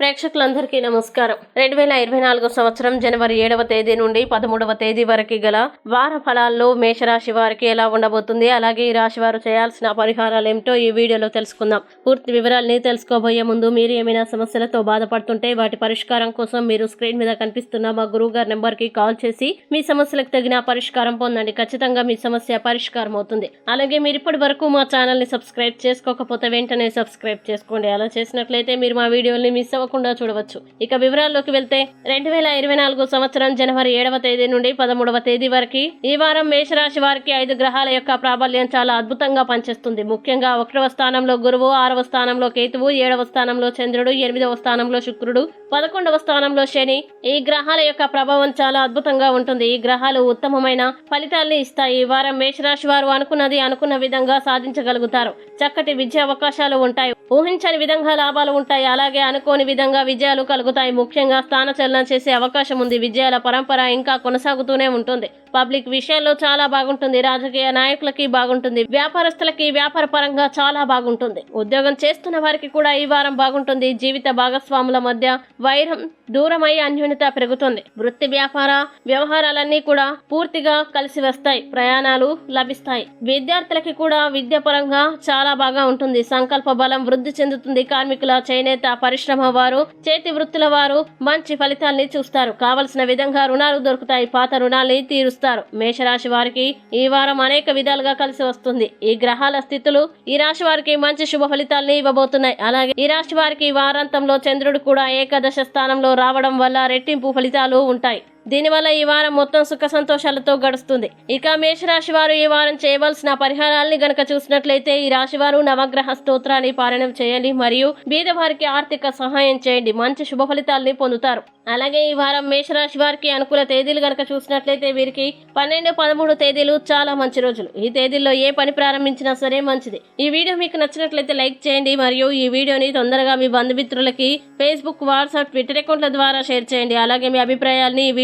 ప్రేక్షకులందరికీ నమస్కారం. రెండు వేల ఇరవై నాలుగు సంవత్సరం జనవరి ఏడవ తేదీ నుండి పదమూడవ తేదీ వరకు గల వార ఫలాల్లో మేషరాశి వారికి ఎలా ఉండబోతుంది అలాగే ఈ రాశి వారు చేయాల్సిన పరిహారాలు ఏమిటో ఈ వీడియోలో తెలుసుకుందాం. పూర్తి వివరాల్ని తెలుసుకోబోయే ముందు మీరు ఏమైనా సమస్యలతో బాధపడుతుంటే వాటి పరిష్కారం కోసం మీరు స్క్రీన్ మీద కనిపిస్తున్న మా గురువు గారి నెంబర్కి కాల్ చేసి మీ సమస్యలకు తగిన పరిష్కారం పొందండి. ఖచ్చితంగా మీ సమస్య పరిష్కారం అవుతుంది. అలాగే మీరు ఇప్పటి వరకు మా ఛానల్ని సబ్స్క్రైబ్ చేసుకోకపోతే వెంటనే సబ్స్క్రైబ్ చేసుకోండి. అలా చేసినట్లయితే మీరు మా వీడియోని మిస్ తప్పకుండా చూడవచ్చు. ఇక వివరాల్లోకి వెళ్తే రెండు వేల ఇరవై నాలుగు సంవత్సరం జనవరి ఏడవ తేదీ నుండి పదమూడవ తేదీ వరకు ఈ వారం మేషరాశి వారికి ఐదు గ్రహాల యొక్క ప్రాబల్యం చాలా అద్భుతంగా పనిచేస్తుంది. ముఖ్యంగా ఒకటవ స్థానంలో గురువు ఆరవ స్థానంలో కేతువు ఏడవ స్థానంలో చంద్రుడు ఎనిమిదవ స్థానంలో శుక్రుడు పదకొండవ స్థానంలో శని. ఈ గ్రహాల యొక్క ప్రభావం చాలా అద్భుతంగా ఉంటుంది. ఈ గ్రహాలు ఉత్తమమైన ఫలితాల్ని ఇస్తాయి. ఈ వారం మేషరాశి వారు అనుకున్నది అనుకున్న విధంగా సాధించగలుగుతారు. చక్కటి విద్యా అవకాశాలు ఉంటాయి. ఊహించని విధంగా లాభాలు ఉంటాయి. అలాగే అనుకోని విధంగా విజయాలు కలుగుతాయి. ముఖ్యంగా స్థానచలనం చేసే అవకాశం ఉంది. విజయాల పరంపర ఇంకా కొనసాగుతూనే ఉంటుంది. పబ్లిక్ విషయాల్లో చాలా బాగుంటుంది. రాజకీయ నాయకులకి బాగుంటుంది. వ్యాపారస్తులకి వ్యాపార పరంగా చాలా బాగుంటుంది. ఉద్యోగం చేస్తున్న వారికి కూడా ఈ వారం బాగుంటుంది. జీవిత భాగస్వాముల మధ్య వైరం దూరమై అన్యోన్యత పెరుగుతుంది. వృత్తి వ్యాపార వ్యవహారాలన్నీ కూడా పూర్తిగా కలిసి వస్తాయి. ప్రయాణాలు లభిస్తాయి. విద్యార్థులకి కూడా విద్య పరంగా చాలా బాగా ఉంటుంది. సంకల్ప బలం వృద్ధి చెందుతుంది. కార్మికుల చేనేత పరిశ్రమ వారు చేతి వృత్తుల వారు మంచి ఫలితాల్ని చూస్తారు. కావలసిన విధంగా రుణాలు దొరుకుతాయి. పాత రుణాల్ని తీరుస్తారు. మేషరాశి వారికి ఈ వారం అనేక విధాలుగా కలిసి వస్తుంది. ఈ గ్రహాల స్థితులు ఈ రాశి వారికి మంచి శుభ ఫలితాల్ని ఇవ్వబోతున్నాయి. అలాగే ఈ రాశి వారికి వారాంతంలో చంద్రుడు కూడా ఏకాదశ స్థానంలో రావడం వల్ల రెట్టింపు ఫలితాలు ఉంటాయి. దీనివల్ల ఈ వారం మొత్తం సుఖ సంతోషాలతో గడుస్తుంది. ఇక మేషరాశి వారు ఈ వారం చేయవలసిన పరిహారాల్ని గనక చూసినట్లయితే ఈ రాశి వారు నవగ్రహ స్తోత్రాన్ని పారాయణం చేయండి మరియు బీదవారికి ఆర్థిక సహాయం చేయండి. మంచి శుభ ఫలితాల్ని పొందుతారు. అలాగే ఈ వారం మేషరాశి వారికి అనుకూల తేదీలు గనక చూసినట్లయితే వీరికి పన్నెండు పదమూడు తేదీలు చాలా మంచి రోజులు. ఈ తేదీల్లో ఏ పని ప్రారంభించినా సరే మంచిది. ఈ వీడియో మీకు నచ్చినట్లయితే లైక్ చేయండి మరియు ఈ వీడియోని తొందరగా మీ బంధుమిత్రులకి ఫేస్బుక్ వాట్సాప్ ట్విట్టర్ అకౌంట్ల ద్వారా షేర్ చేయండి. అలాగే మీ అభిప్రాయాల్ని ఈ